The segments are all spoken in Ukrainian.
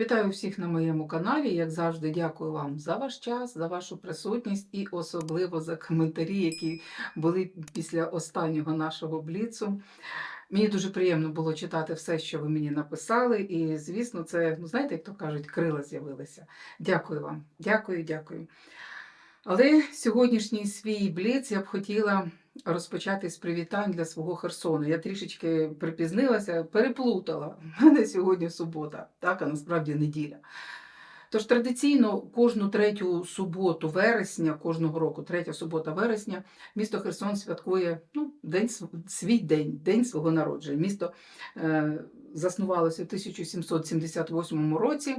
Вітаю всіх на моєму каналі. Як завжди, дякую вам за ваш час, за вашу присутність і особливо за коментарі, які були після останнього нашого бліцу. Мені дуже приємно було читати все, що ви мені написали. І, звісно, це, ну знаєте, як то кажуть, крила з'явилися. Дякую вам, дякую, дякую. Але сьогоднішній свій бліц я б хотіла розпочати з привітань для свого Херсону. Я трішечки припізнилася, переплутала. У мене сьогодні субота, так, а насправді неділя. Тож традиційно кожну третю суботу вересня, кожного року, третя субота вересня, місто Херсон святкує ну, день, свій день, день свого народження. Місто е, заснувалося в 1778 році.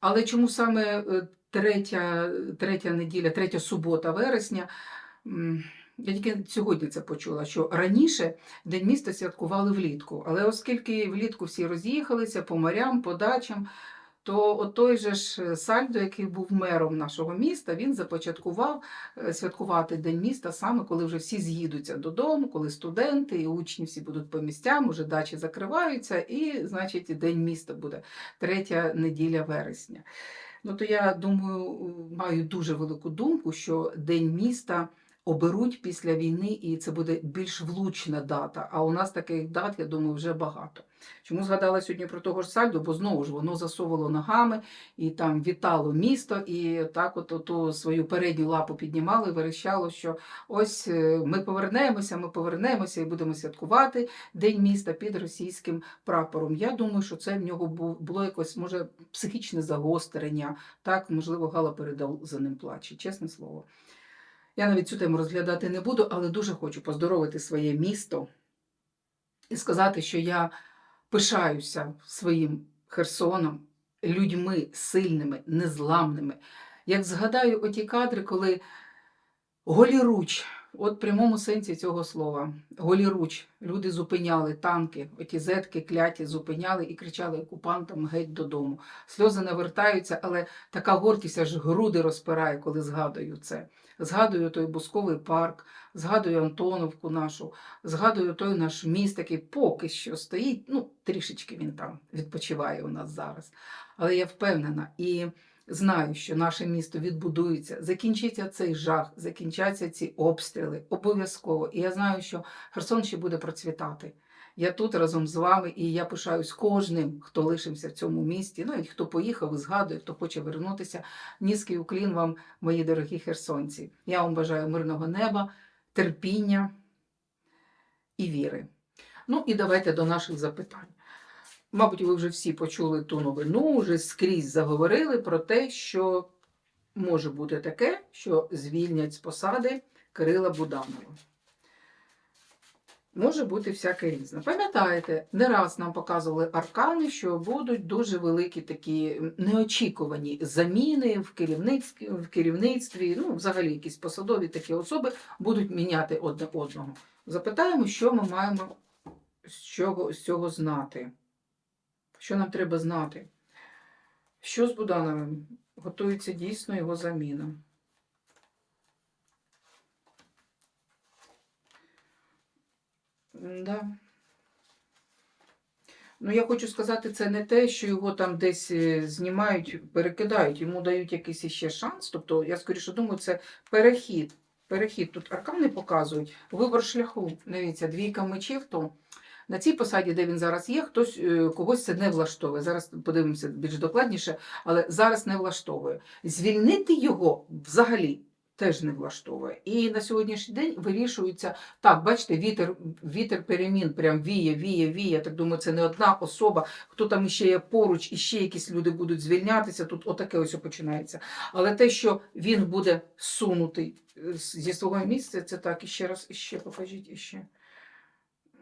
Але чому саме е, третя, третя неділя, третя субота вересня? Я тільки сьогодні це почула, що раніше День міста святкували влітку. Але оскільки влітку всі роз'їхалися по морям, по дачам, то от той же ж Сальдо, який був мером нашого міста, він започаткував е, святкувати День міста саме коли вже всі з'їдуться додому, коли студенти і учні всі будуть по місцям, уже дачі закриваються, і, значить, День міста буде третя неділя вересня. Ну то я думаю, маю дуже велику думку, що День міста оберуть після війни, і це буде більш влучна дата. А у нас таких дат, я думаю, вже багато. Чому згадала сьогодні про того ж Сальдо? Бо знову ж воно засовувало ногами і там вітало місто, і так от оту свою передню лапу піднімало і верещало, що ось е, ми повернемося, ми повернемося і будемо святкувати День міста під російським прапором. Я думаю, що це в нього було якось може психічне загострення. Так, можливо, Гала передав за ним плаче, чесне слово. Я навіть цю тему розглядати не буду, але дуже хочу поздоровити своє місто і сказати, що я пишаюся своїм Херсоном, людьми сильними, незламними. Як згадаю оті кадри, коли голіруч, от в прямому сенсі цього слова, голіруч, люди зупиняли танки, оті зетки кляті зупиняли і кричали окупантам геть додому. Сльози навертаються, але така гордість аж груди розпирає, коли згадую це. Згадую той бусковий парк, згадую Антоновку нашу, згадую той наш міст, який поки що стоїть. Ну, трішечки він там відпочиває у нас зараз. Але я впевнена і знаю, що наше місто відбудується, закінчиться цей жах, закінчаться ці обстріли обов'язково. І я знаю, що Херсон ще буде процвітати. Я тут разом з вами, і я пишаюсь кожним, хто лишився в цьому місті. І хто поїхав згадує, хто хоче вернутися. Низький уклін вам, мої дорогі херсонці. Я вам бажаю мирного неба, терпіння і віри. Ну і давайте до наших запитань. Мабуть, ви вже всі почули ту новину, вже скрізь заговорили про те, що може бути таке, що звільнять з посади Кирила Буданова. Може бути всяке різне. Пам'ятаєте, не раз нам показували аркани, що будуть дуже великі такі неочікувані заміни в керівництві, в керівництві, ну, взагалі якісь посадові такі особи будуть міняти одне одного. Запитаємо, що ми маємо з цього, з цього знати. Що нам треба знати? Що з Будановим? Готується дійсно його заміна. Да. Ну, я хочу сказати, це не те, що його там десь е, знімають, перекидають, йому дають якийсь іще шанс. Тобто, я скоріше думаю, це перехід. Перехід. Тут аркани показують вибор шляху. Дивіться, двійка мечів, то на цій посаді, де він зараз є, хтось е, когось це не влаштовує. Зараз подивимося більш докладніше, але зараз не влаштовує. Звільнити його взагалі теж не влаштовує. І на сьогоднішній день вирішується так, бачите, вітер, вітер перемін прям віє, віє, віє. Так думаю, це не одна особа, хто там іще є поруч, і ще якісь люди будуть звільнятися. Тут отаке ось починається. Але те, що він буде сунутий е, зі свого місця, це так, і ще раз, і ще покажіть іще.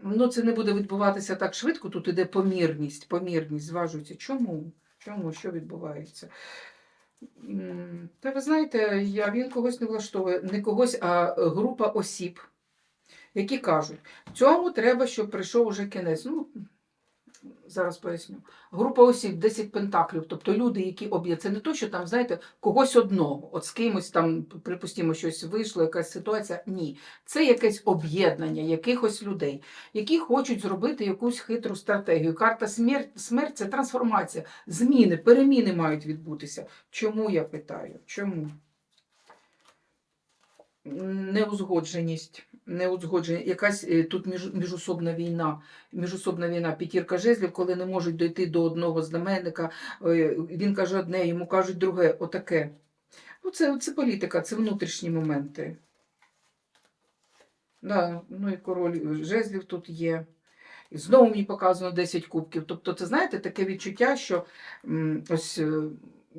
Ну, це не буде відбуватися так швидко. Тут іде помірність, помірність зважується. Чому? Чому? Що відбувається? Та ви знаєте, я, він когось не влаштовує, не когось, а група осіб, які кажуть, цьому треба, щоб прийшов уже кінець. Ну, Зараз поясню. Група осіб 10 пентаклів, тобто люди, які об'є. Це не то, що там, знаєте, когось одного, от з кимось там, припустимо, щось вийшло, якась ситуація. Ні. Це якесь об'єднання якихось людей, які хочуть зробити якусь хитру стратегію. Карта смерть, смерть це трансформація, зміни, переміни мають відбутися. Чому я питаю? Чому? Неузгодженість, неузгодженість, якась е, тут між, міжособна війна, міжособна війна, п'ятірка жезлів, коли не можуть дойти до одного знаменника, е, він каже одне, йому кажуть друге, отаке. Ну, це, це політика, це внутрішні моменти. Да, ну і король жезлів тут є. І знову мені показано 10 кубків. Тобто, це знаєте, таке відчуття, що ось.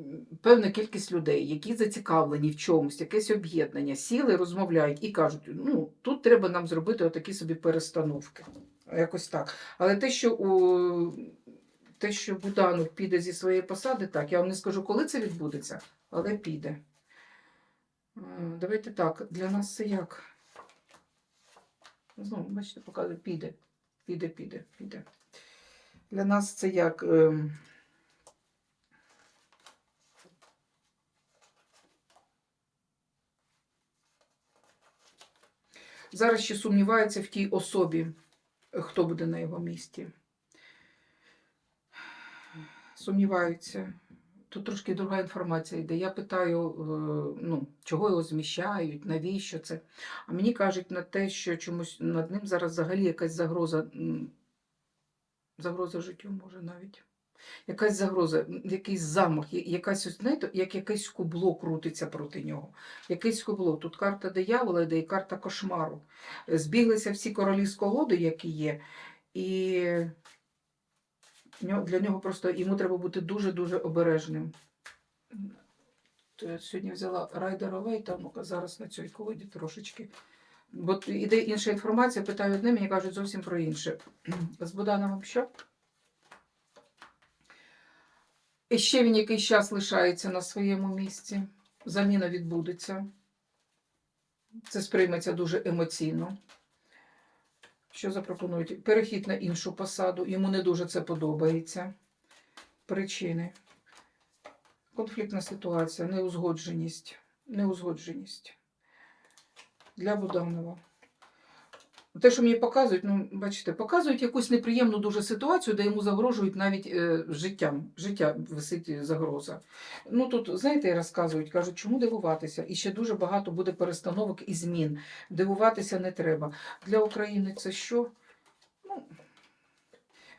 Е, певна кількість людей, які зацікавлені в чомусь, якесь об'єднання, сіли, розмовляють і кажуть, ну тут треба нам зробити отакі собі перестановки. Якось так. Але те, що у те, що Буданов піде зі своєї посади, так, я вам не скажу, коли це відбудеться, але піде. Е, Давайте так, для нас це як? Знову, бачите, показує, піде, піде, піде, піде. Для нас це як. ем, Зараз ще сумнівається в тій особі, хто буде на його місці. Сумніваються. Тут трошки друга інформація йде. Я питаю, е, ну, чого його зміщають, навіщо це. А мені кажуть на те, що чомусь над ним зараз взагалі якась загроза, загроза життю може навіть. Якась загроза, якийсь замах, якась, знаєте, як якесь кубло крутиться проти нього. Якесь кубло. Тут карта диявола йде і карта кошмару. Збіглися всі королі з колоди, які є, і для нього просто йому треба бути дуже-дуже обережним. Я сьогодні взяла Райдера Вейта, ну-ка зараз на цій колоді трошечки. Бо іде інша інформація, питаю одне, мені кажуть зовсім про інше. З Богдановим що? І ще він якийсь час лишається на своєму місці. Заміна відбудеться. Це сприйметься дуже емоційно. Що запропонують? Перехід на іншу посаду. Йому не дуже це подобається. Причини. Конфліктна ситуація, неузгодженість. Неузгодженість. Для Буданова. Те, що мені показують, ну, бачите, показують якусь неприємну дуже ситуацію, де йому загрожують навіть е, життям. Життя висить загроза. Ну тут, знаєте, розказують, кажуть, чому дивуватися? І ще дуже багато буде перестановок і змін. Дивуватися не треба. Для України це що?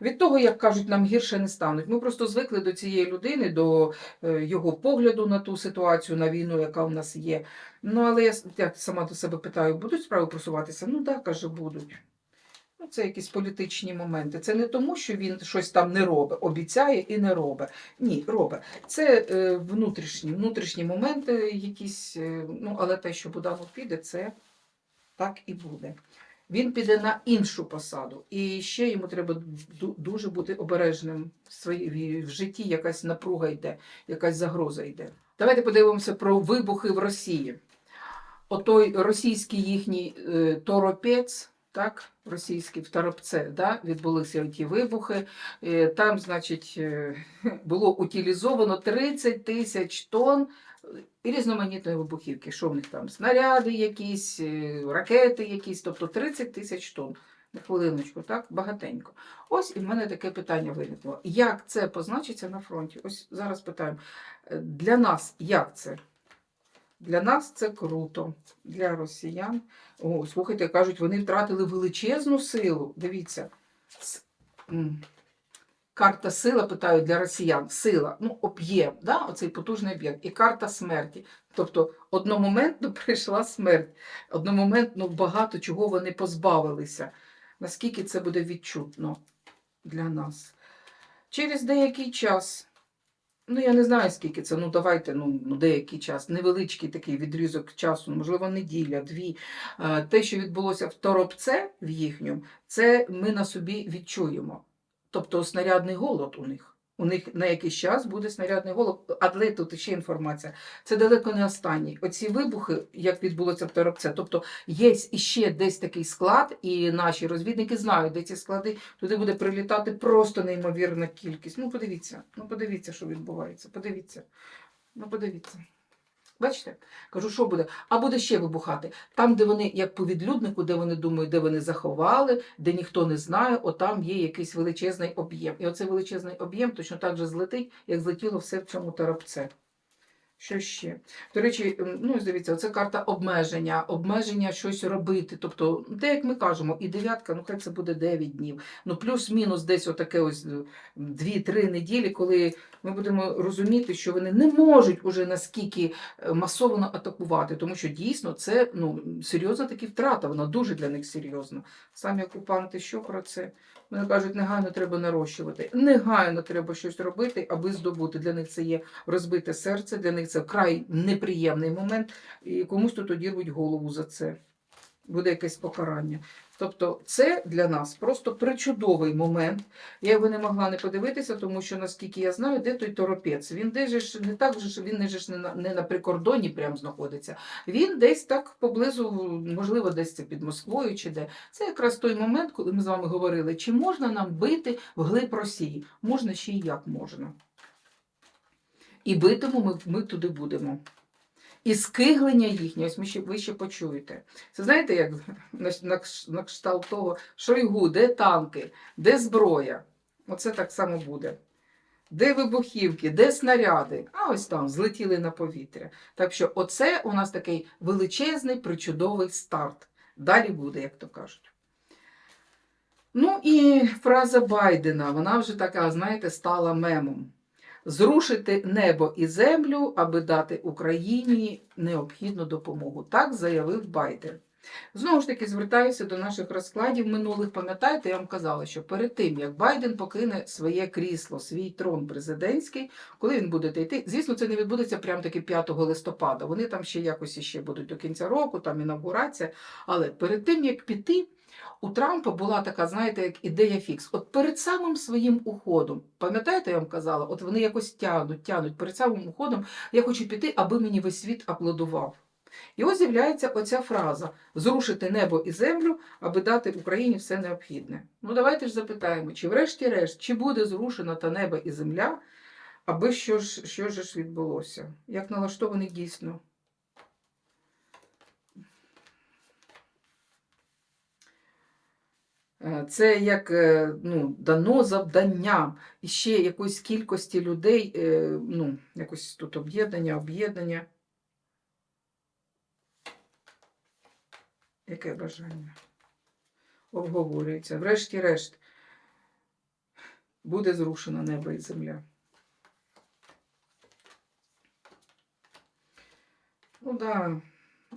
Від того, як кажуть, нам гірше не стануть. Ми просто звикли до цієї людини, до е, його погляду на ту ситуацію, на війну, яка в нас є. Ну, але я, с- я сама до себе питаю, будуть справи просуватися? Ну так, каже, будуть. Ну, це якісь політичні моменти. Це не тому, що він щось там не робить, обіцяє і не робить. Ні, робить. Це е, внутрішні, внутрішні моменти якісь, е, ну, але те, що Буданов піде, це так і буде. Він піде на іншу посаду, і ще йому треба дуже бути обережним в, житті. Якась напруга йде, якась загроза йде. Давайте подивимося про вибухи в Росії. Отой російський їхній е, торопець, так, російський в Торопце, да, відбулися ті вибухи. Е, там, значить, е, було утилізовано 30 тисяч тонн і різноманітної вибухівки. Що в них там? Снаряди якісь, е, ракети якісь, тобто 30 тисяч тонн. На хвилиночку, так, багатенько. Ось і в мене таке питання виникло. Як це позначиться на фронті? Ось зараз питаємо. Е, Для нас як це? Для нас це круто. Для росіян. О, слухайте, кажуть, вони втратили величезну силу. Дивіться. Карта сила, питаю для росіян. Сила, ну, об'єм, да? оцей потужний об'єм. І карта смерті. Тобто одномоментно прийшла смерть. Одномоментно багато чого вони позбавилися. Наскільки це буде відчутно для нас? Через деякий час. Ну, я не знаю, скільки це. Ну, давайте, ну, ну деякий час, невеличкий такий відрізок часу, можливо, неділя, дві. Е, Те, що відбулося в торопце в їхньому, це ми на собі відчуємо. Тобто снарядний голод у них. У них на якийсь час буде снарядний голуб, але тут ще інформація. Це далеко не останній. Оці вибухи, як відбулося в Торопце, тобто є іще десь такий склад, і наші розвідники знають, де ці склади. Туди буде прилітати просто неймовірна кількість. Ну, подивіться, ну подивіться, що відбувається. Подивіться. Ну, подивіться. Бачите? Кажу, що буде? А буде ще вибухати. Там, де вони, як по відлюднику, де вони думають, де вони заховали, де ніхто не знає, отам є якийсь величезний об'єм. І оцей величезний об'єм точно так же злетить, як злетіло все в цьому торопце. Що ще? До речі, ну дивіться, оце карта обмеження, обмеження щось робити. Тобто, те, як ми кажемо, і дев'ятка, ну хай це буде 9 днів. Ну, плюс-мінус десь отаке ось 2-3 неділі, коли ми будемо розуміти, що вони не можуть уже наскільки е, масово атакувати, тому що дійсно це ну, серйозна таки втрата, вона дуже для них серйозна. Самі окупанти що про це? Вони кажуть, негайно треба нарощувати. Негайно треба щось робити, аби здобути. Для них це є розбите серце, для них це вкрай неприємний момент, і комусь тут одірвуть голову за це. Буде якесь покарання. Тобто, це для нас просто причудовий момент. Я його не могла не подивитися, тому що наскільки я знаю, де той торопець. Він десь ж не так же ж він не ж не на, не на прикордоні прям знаходиться. Він десь так поблизу, можливо, десь це під Москвою чи де. Це якраз той момент, коли ми з вами говорили, чи можна нам бити вглиб Росії? Можна ще й як можна. І битиму ми, ми туди будемо. І скиглення їхнє, ось ми ще, ви ще почуєте. Це знаєте, як на, кшталт того, Шойгу, де танки, де зброя? Оце так само буде. Де вибухівки, де снаряди? А ось там злетіли на повітря. Так що, оце у нас такий величезний, причудовий старт. Далі буде, як то кажуть. Ну і фраза Байдена, вона вже така, знаєте, стала мемом. Зрушити небо і землю, аби дати Україні необхідну допомогу. Так заявив Байден. Знову ж таки, звертаюся до наших розкладів минулих. Пам'ятаєте, я вам казала, що перед тим, як Байден покине своє крісло, свій трон президентський, коли він буде йти, звісно, це не відбудеться прямо таки 5 листопада. Вони там ще якось іще будуть до кінця року, там інавгурація. Але перед тим, як піти, у Трампа була така, знаєте, як ідея фікс. От перед самим своїм уходом, пам'ятаєте, я вам казала, от вони якось тягнуть, тягнуть перед самим уходом, я хочу піти, аби мені весь світ аплодував. І ось з'являється оця фраза зрушити небо і землю, аби дати Україні все необхідне. Ну давайте ж запитаємо, чи врешті-решт, чи буде зрушена та небо і земля, аби що ж, що ж відбулося? Як налаштований дійсно? Це як е, ну, дано завдання і ще якоїсь кількості людей, е, ну, якось тут об'єднання, об'єднання. Яке бажання? Обговорюється. Врешті-решт буде зрушено небо і земля. Ну да,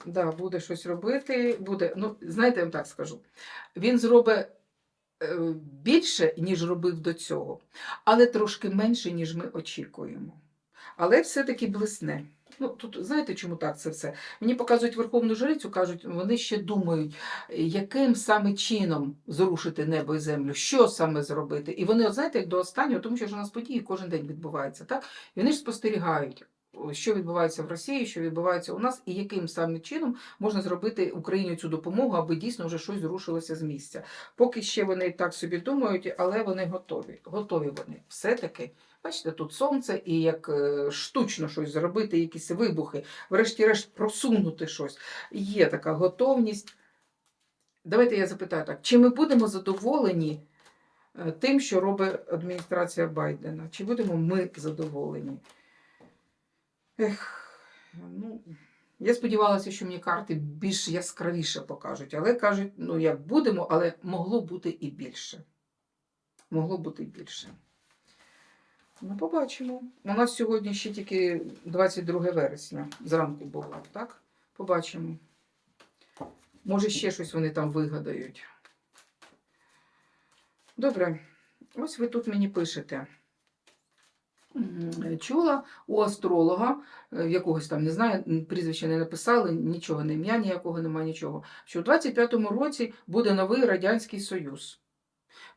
да, буде щось робити. Буде, ну, знаєте, я вам так скажу. Він зробить е, більше, ніж робив до цього, але трошки менше, ніж ми очікуємо. Але все-таки блисне. Ну, тут знаєте, чому так це все? Мені показують Верховну Жрицю, кажуть, вони ще думають, яким саме чином зрушити небо і землю, що саме зробити. І вони, от знаєте, як до останнього, тому що ж у нас події кожен день відбуваються, так? І вони ж спостерігають, що відбувається в Росії, що відбувається у нас, і яким саме чином можна зробити Україні цю допомогу, аби дійсно вже щось зрушилося з місця. Поки ще вони так собі думають, але вони готові. Готові вони все-таки. Бачите, тут сонце, і як е, штучно щось зробити, якісь вибухи, врешті-решт просунути щось. Є така готовність. Давайте я запитаю так: чи ми будемо задоволені е, тим, що робить адміністрація Байдена? Чи будемо ми задоволені? Ех, ну, я сподівалася, що мені карти більш яскравіше покажуть, але кажуть, ну як будемо, але могло бути і більше. Могло бути і більше. Ну, побачимо. У нас сьогодні ще тільки 22 вересня. Зранку було, так? Побачимо. Може, ще щось вони там вигадають. Добре, ось ви тут мені пишете. М, Чула у астролога, е, якогось там, не знаю, прізвища не написали, нічого, не ім'я ніякого немає, нічого. Що у 25-му році буде новий Радянський Союз.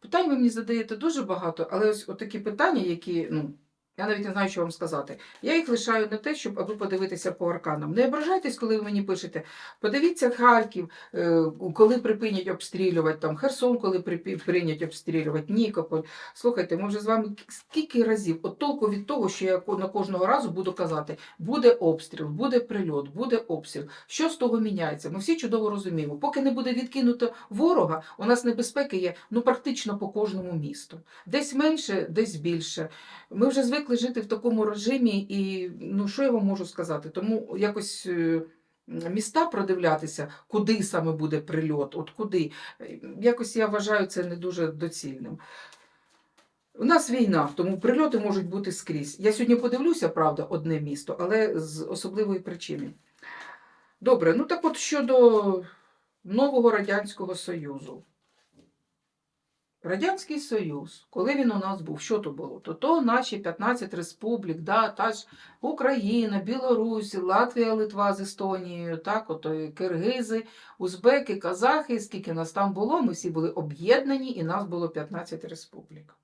Питань ви мені задаєте дуже багато, але ось такі питання, які, ну, я навіть не знаю, що вам сказати. Я їх лишаю на те, щоб аби подивитися по арканам. Не ображайтесь, коли ви мені пишете. Подивіться Харків, е, коли припинять обстрілювати, там Херсон, коли припи- прийнять обстрілювати, Нікополь. Слухайте, ми вже з вами скільки разів от толку від того, що я на кожного разу буду казати: буде обстріл, буде прильот, буде обстріл. Що з того міняється? Ми всі чудово розуміємо. Поки не буде відкинуто ворога, у нас небезпеки є ну практично по кожному місту. Десь менше, десь більше. Ми вже звикли жити в такому режимі, і ну що я вам можу сказати? Тому якось. е, Міста продивлятися, куди саме буде прильот, от куди. Якось я вважаю це не дуже доцільним. У нас війна, тому прильоти можуть бути скрізь. Я сьогодні подивлюся, правда, одне місто, але з особливої причини. Добре, ну так от щодо нового Радянського Союзу. Радянський Союз, коли він у нас був, що то було? То то наші 15 республік, да, та ж Україна, Білорусь, Латвія, Литва з Естонією, так, ото і киргизи, узбеки, казахи, скільки нас там було, ми всі були об'єднані, і нас було 15 республік.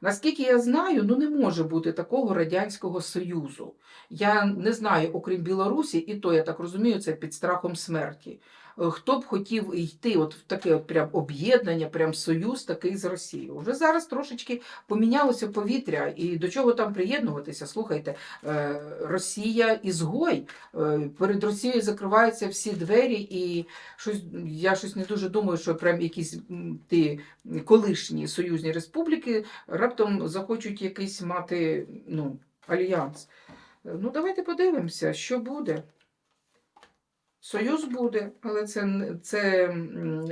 Наскільки я знаю, ну не може бути такого Радянського Союзу. Я не знаю, окрім Білорусі, і то, я так розумію, це під страхом смерті. Е, Хто б хотів йти от в таке от прям об'єднання, прям союз такий з Росією. Вже зараз трошечки помінялося повітря, і до чого там приєднуватися? Слухайте, е, Росія ізгой. Е, Перед Росією закриваються всі двері, і щось я щось не дуже думаю, що прям якісь ті колишні союзні республіки раптом захочуть якийсь мати ну, альянс. Ну, давайте подивимося, що буде. Союз буде, але це, це,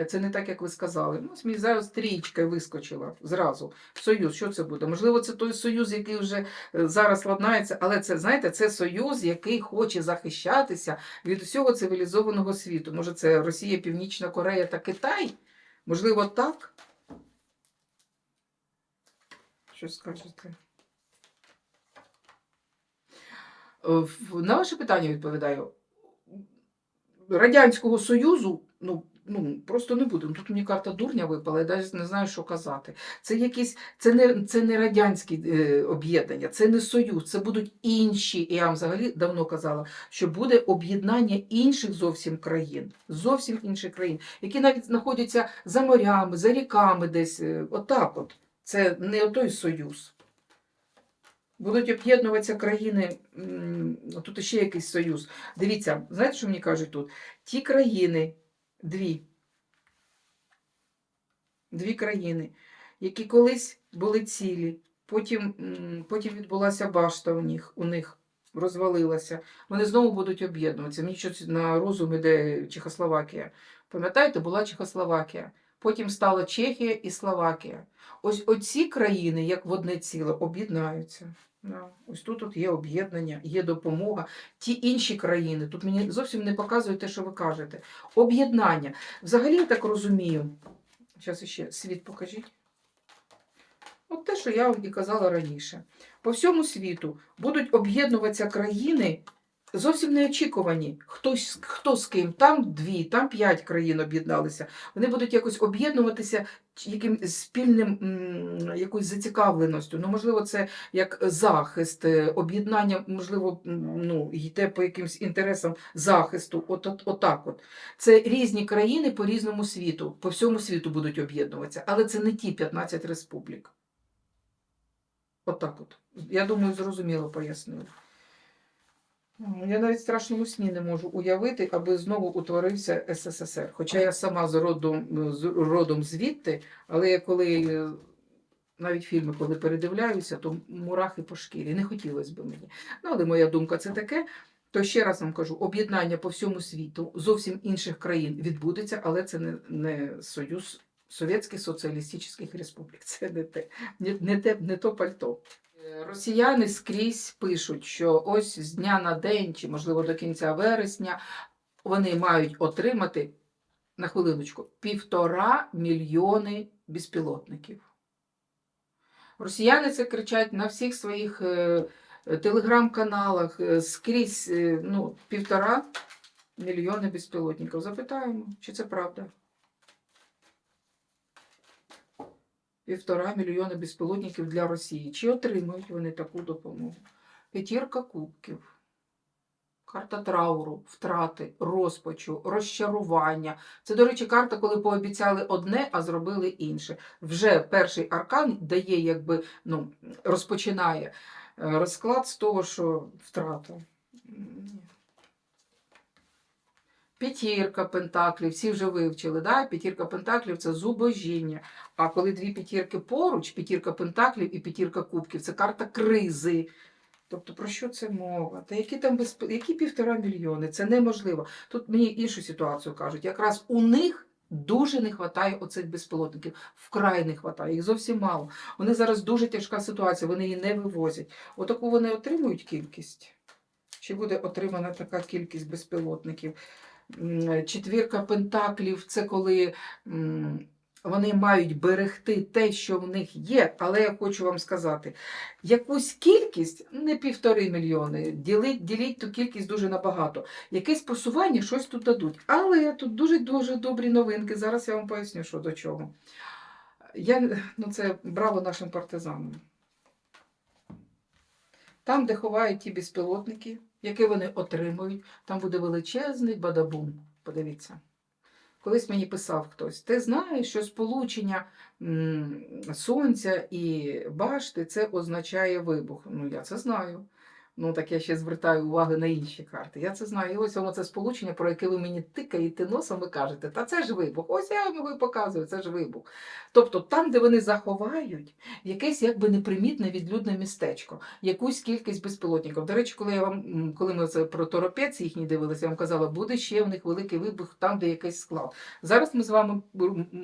це не так, як ви сказали. Ну, мені зараз трієчка вискочила зразу. Союз, що це буде? Можливо, це той союз, який вже е, зараз ладнається, але це, знаєте, це союз, який хоче захищатися від усього цивілізованого світу. Може, це Росія, Північна Корея та Китай? Можливо, так? Що скажете? Е, На ваше питання відповідаю. Радянського Союзу, ну, ну просто не буде. Ну, Тут мені карта дурня випала, я навіть не знаю, що казати. Це якісь, це не, це не радянські е, об'єднання, це не союз, це будуть інші. І я вам взагалі давно казала, що буде об'єднання інших зовсім країн, зовсім інших країн, які навіть знаходяться за морями, за ріками десь. е, Отак от. Це не той союз. Будуть об'єднуватися країни, тут ще якийсь союз. Дивіться, знаєте, що мені кажуть тут? Ті країни, дві, дві країни, які колись були цілі, потім, потім відбулася башта у них, у них розвалилася. Вони знову будуть об'єднуватися. Мені щось на розум іде Чехословакія. Пам'ятаєте, була Чехословакія. Потім стала Чехія і Словакія. Ось оці країни, як в одне ціле, об'єднаються. Ось тут от є об'єднання, є допомога. Ті інші країни, тут мені зовсім не показує те, що ви кажете. Об'єднання. Взагалі, я так розумію. Зараз ще світ покажіть. От те, що я вам і казала раніше. По всьому світу будуть об'єднуватися країни зовсім неочікувані. Хтось, хто з ким, там дві, там п'ять країн об'єдналися. Вони будуть якось об'єднуватися яким спільним м, якоюсь зацікавленістю. Ну, можливо, це як захист, е, об'єднання, можливо, ну, йде по якимсь інтересам захисту. От, от, отак от. Це різні країни по різному світу, по всьому світу будуть об'єднуватися, але це не ті 15 республік. Отак от. Я думаю, зрозуміло пояснила. Я навіть страшному сні не можу уявити, аби знову утворився СССР. Хоча я сама з родом, з родом звідти, але я коли е, навіть фільми, коли передивляюся, то мурахи по шкірі. Не хотілося б мені. Ну, але моя думка це таке. То ще раз вам кажу, об'єднання по всьому світу зовсім інших країн відбудеться, але це не, не Союз Совєтських Соціалістичних Республік. Це не те, не, не те, не то пальто. Росіяни скрізь пишуть, що ось з дня на день, чи можливо до кінця вересня, вони мають отримати на хвилиночку півтора мільйони безпілотників. Росіяни це кричать на всіх своїх е, телеграм-каналах е, скрізь е, ну, півтора мільйони безпілотників. Запитаємо, чи це правда. Півтора мільйона безпілотників для Росії. Чи отримають вони таку допомогу? П'ятірка кубків. Карта трауру, втрати, розпачу, розчарування. Це, до речі, карта, коли пообіцяли одне, а зробили інше. Вже перший аркан дає, якби ну, розпочинає е, розклад з того, що втрата. П'ятірка пентаклів, всі вже вивчили. Да? П'ятірка пентаклів це зубожіння. А коли дві п'ятірки поруч, п'ятірка пентаклів і п'ятірка кубків це карта кризи. Тобто про що це мова? Та які там безп... які півтора мільйони? Це неможливо. Тут мені іншу ситуацію кажуть. Якраз у них дуже не вистачає оцих безпілотників. Вкрай не вистачає, їх зовсім мало. Них зараз дуже тяжка ситуація, вони її не вивозять. Отаку вони отримують кількість. Чи буде отримана така кількість безпілотників? М, Четвірка пентаклів це коли вони мають берегти те, що в них є, але я хочу вам сказати, якусь кількість, не півтори мільйони, діліть, діліть ту кількість дуже набагато. Якесь просування щось тут дадуть. Але тут дуже-дуже добрі новинки. Зараз я вам поясню, що до чого. Я, ну це браво нашим партизанам. Там, де ховають ті безпілотники, які вони отримують, там буде величезний бадабум. Подивіться. Колись мені писав хтось: ти знаєш, що сполучення сонця і башти це означає вибух. Ну, я це знаю. Ну, так я ще звертаю увагу на інші карти. Я це знаю. І ось воно це сполучення, про яке ви мені тикаєте носом і кажете, та це ж вибух. Ось я вам його і показую, це ж вибух. Тобто там, де вони заховають якесь якби непримітне відлюдне містечко, якусь кількість безпілотників. До речі, коли я вам, коли ми це про торопець їхній дивилися, я вам казала, буде ще в них великий вибух там, де якийсь склад. Зараз ми з вами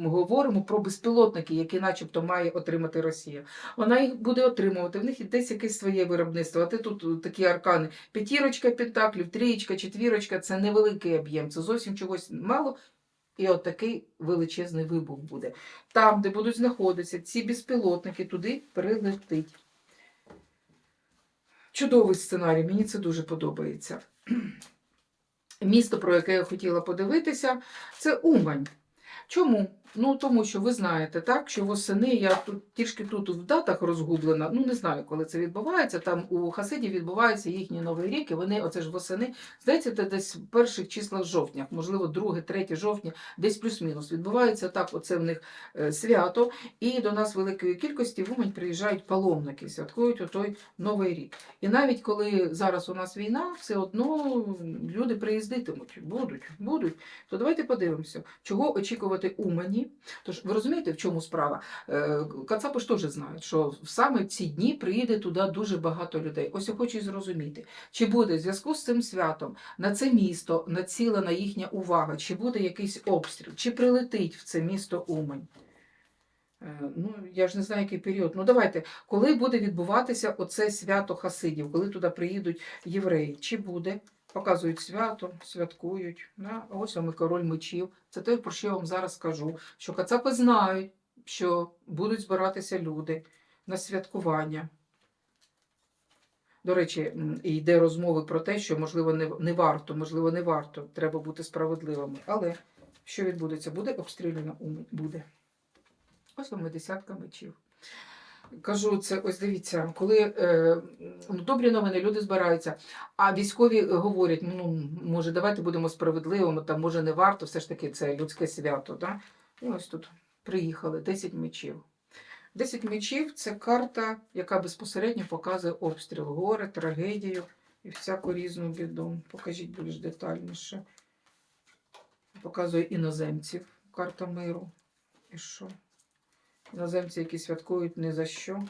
говоримо про безпілотники, які, начебто, має отримати Росія. Вона їх буде отримувати. В них десь якесь своє виробництво. А ти тут такі аркани: п'ятірочка пентаклів, трієчка, четвірочка це невеликий об'єм, це зовсім чогось мало. І от такий величезний вибух буде. Там, де будуть знаходитися ці безпілотники, туди прилетить. Чудовий сценарій, мені це дуже подобається. Місто, про яке я хотіла подивитися, це Умань. Чому? Ну, тому що ви знаєте, так, що восени я тут трішки тут в датах розгублена. Ну, не знаю, коли це відбувається. Там у Хасидів відбувається їхній новий рік, і вони, оце ж восени, здається, це десь в перших числах жовтня, можливо, 2, 3 жовтня, десь плюс-мінус. Відбувається так, оце в них е, свято, і до нас великої кількості в Умань приїжджають паломники, святкують отой новий рік. І навіть коли зараз у нас війна, все одно люди приїздитимуть, будуть, будуть. То давайте подивимося, чого очікувати Умані. Тож ви розумієте, в чому справа? Е, Кацапи ж теж знають, що саме в ці дні приїде туди дуже багато людей. Ось я хочу зрозуміти, чи буде в зв'язку з цим святом на це місто націлена їхня увага, чи буде якийсь обстріл, чи прилетить в це місто Умань. Е, Ну, я ж не знаю, який період. Ну, давайте, коли буде відбуватися оце свято Хасидів, коли туди приїдуть євреї? Чи буде? Показують свято, святкують. Да? Ось вам і король мечів. Це те, про що я вам зараз скажу. Що кацапи знають, що будуть збиратися люди на святкування. До речі, йде розмови про те, що, можливо, не, не варто, можливо, не варто. Треба бути справедливими. Але що відбудеться? Буде обстріляно? Буде. Ось вам і десятка мечів. Кажу, це ось дивіться, коли е, ну, добрі новини, люди збираються, а військові говорять: ну може, давайте будемо справедливими, там може не варто, все ж таки це людське свято. Да? І ось тут приїхали 10 мечів. 10 мечів це карта, яка безпосередньо показує обстріл, горе, трагедію і всяку різну біду. Покажіть більш детальніше. Показує іноземців, карта миру. І що? Іноземці, які святкують ні за що,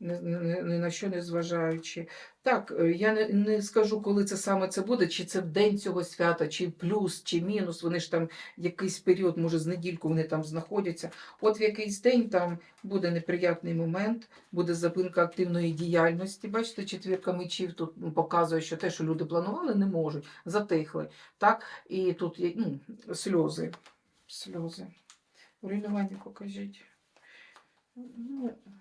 ні, на що не зважаючи. Так, е, я не, не скажу, коли це саме це буде, чи це в день цього свята, чи плюс, чи мінус. Вони ж там якийсь період, може, з недільку вони там знаходяться. От в якийсь день там буде неприятний момент, буде зупинка активної діяльності. Бачите, четвірка мечів тут ну, показує, що те, що люди планували, не можуть, затихли. Так? І тут є ну, сльози. Сльози. Руйнування покажіть.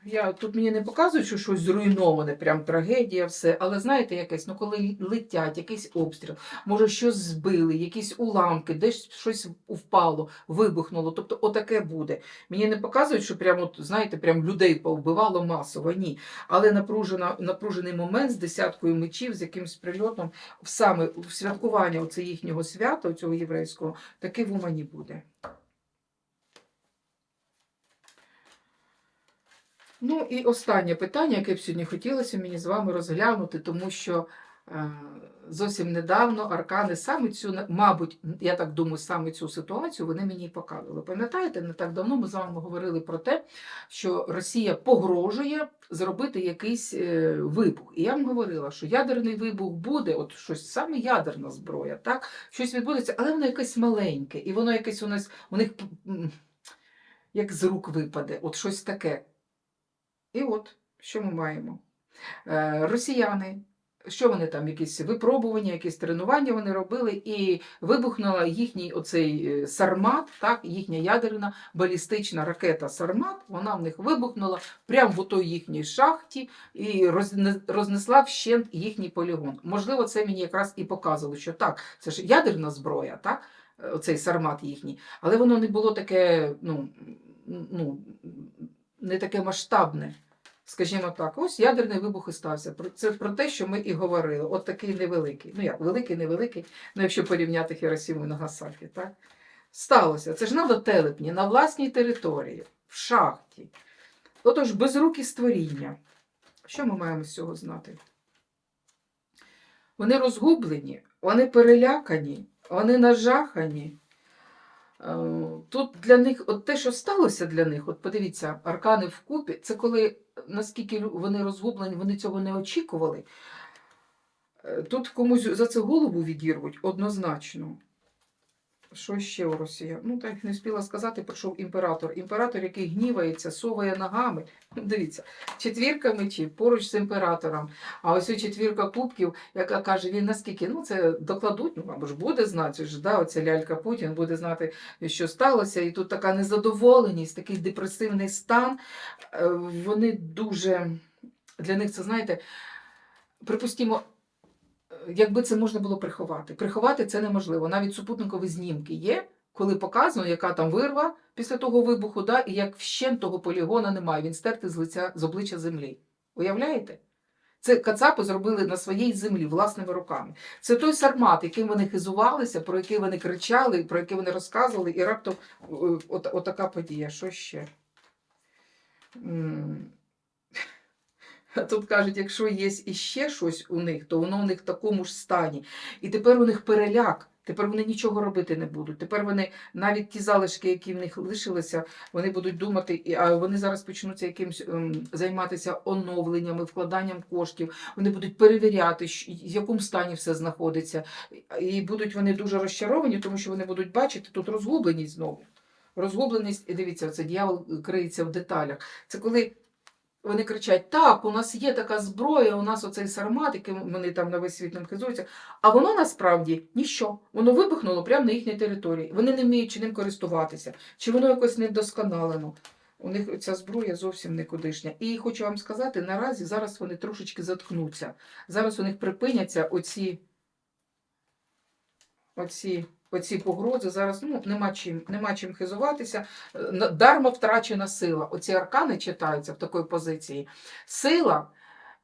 Я тут мені не показують, що щось зруйноване, прям трагедія, все. Але знаєте, якесь, ну коли летять, якийсь обстріл, може щось збили, якісь уламки, десь щось впало, вибухнуло. Тобто отаке буде. Мені не показують, що прямо, знаєте, прям людей повбивало масово. Ні. Але напружена, напружений момент з десяткою мечів, з якимось прильотом, саме в святкування оце їхнього свята, цього єврейського, таке в Умані буде. Ну і останнє питання, яке б сьогодні хотілося мені з вами розглянути, тому що е, зовсім недавно аркани саме цю, мабуть, я так думаю, саме цю ситуацію вони мені показували. Пам'ятаєте, не так давно ми з вами говорили про те, що Росія погрожує зробити якийсь е, вибух. І я вам говорила, що ядерний вибух буде, от щось саме ядерна зброя, так? Щось відбудеться, але воно якесь маленьке, і воно якесь у нас у них як з рук випаде, от щось таке. І от, що ми маємо? Е, росіяни, що вони там, якісь випробування, якісь тренування вони робили, і вибухнула їхній оцей е, сармат, так, їхня ядерна балістична ракета Сармат, вона в них вибухнула прямо в той їхній шахті і рознесла вщент їхній полігон. Можливо, це мені якраз і показувало, що так, це ж ядерна зброя, так, е, оцей сармат їхній, але воно не було таке, ну, ну, не таке масштабне. Скажімо так, ось ядерний вибух і стався. Це про те, що ми і говорили. От такий невеликий. Ну як, великий, невеликий, ну якщо порівняти Хіросіму і Нагасакі, так? Сталося. Це ж на дотелепні, на власній території, в шахті. Отож, безрукі створіння. Що ми маємо з цього знати? Вони розгублені, вони перелякані, вони нажахані. Е, Тут для них, от те, що сталося для них, от подивіться, аркани вкупі, це коли наскільки вони розгублені, вони цього не очікували. Е, Тут комусь за це голову відірвуть однозначно. Що ще у росіян? Ну, так не встигла сказати, прийшов імператор. Імператор, який гнівається, соває ногами. Дивіться, четвірка мечів поруч з імператором. А ось четвірка кубків, яка каже, він наскільки, ну це докладуть, ну або ж буде знати, ж, да, оця лялька Путін буде знати, що сталося. І тут така незадоволеність, такий депресивний стан. Е, Вони дуже для них це, знаєте, припустімо, е, якби це можна було приховати. Приховати це неможливо. Навіть супутникові знімки є, коли показано, яка там вирва після того вибуху, да, і як вщент того полігона немає. Він стертий з лиця з обличчя землі. Уявляєте? Це кацапи зробили на своїй землі власними руками. Це той сармат, яким вони хизувалися, про який вони кричали, про який вони розказували, і раптом е, от, отака подія. Що ще? Тут кажуть, якщо є іще щось у них, то воно у них в такому ж стані. І тепер у них переляк. Тепер вони нічого робити не будуть. Тепер вони навіть ті залишки, які в них лишилися, вони будуть думати, а вони зараз почнуться якимсь ем, займатися оновленнями, вкладанням коштів. Вони будуть перевіряти, в якому стані все знаходиться. І будуть вони дуже розчаровані, тому що вони будуть бачити тут розгубленість знову. Розгубленість, і дивіться, це дьявол криється в деталях. Це коли вони кричать: так, у нас є така зброя, у нас оцей сармат, яким вони там на весь світ ним хизуються. А воно насправді ніщо. Воно вибухнуло прямо на їхній території. Вони не вміють чи ним користуватися, чи воно якось недосконалено. У них ця зброя зовсім никудишня. І хочу вам сказати, наразі зараз вони трошечки заткнуться. Зараз у них припиняться оці, оці, оці погрози. Зараз ну, нема, чим, нема чим хизуватися. Е, Дарма втрачена сила. Оці аркани читаються в такій позиції. Сила,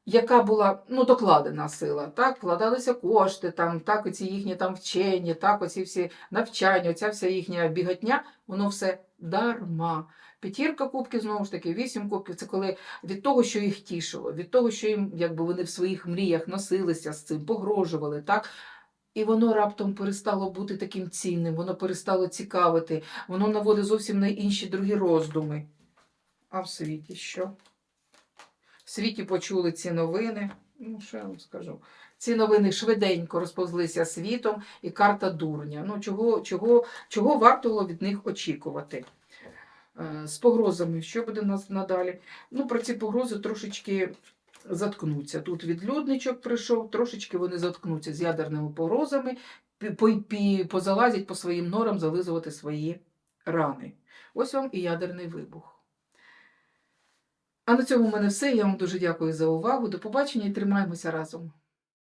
яка була ну, докладена сила, так, вкладалися кошти, там, так, оці їхні там вчені, так, оці всі навчання, оця вся їхня біготня, воно все дарма. П'ятірка кубків, знову ж таки, вісім кубків це коли від того, що їх тішило, від того, що їм якби вони в своїх мріях носилися з цим, погрожували, так? І воно раптом перестало бути таким цінним, воно перестало цікавити, воно наводить зовсім на інші другі роздуми. А в світі що? В світі почули ці новини. Ну, що я вам скажу? Ці новини швиденько розповзлися світом, і карта дурня. Ну, чого, чого, чого варто було від них очікувати? Е, З погрозами, що буде у нас надалі? Ну, про ці погрози трошечки заткнуться. Тут відлюдничок прийшов, трошечки вони заткнуться з ядерними погрозами, пі- по- пі- позалазять по своїм норам зализувати свої рани. Ось вам і ядерний вибух. А на цьому в мене все. Я вам дуже дякую за увагу. До побачення і тримаємося разом.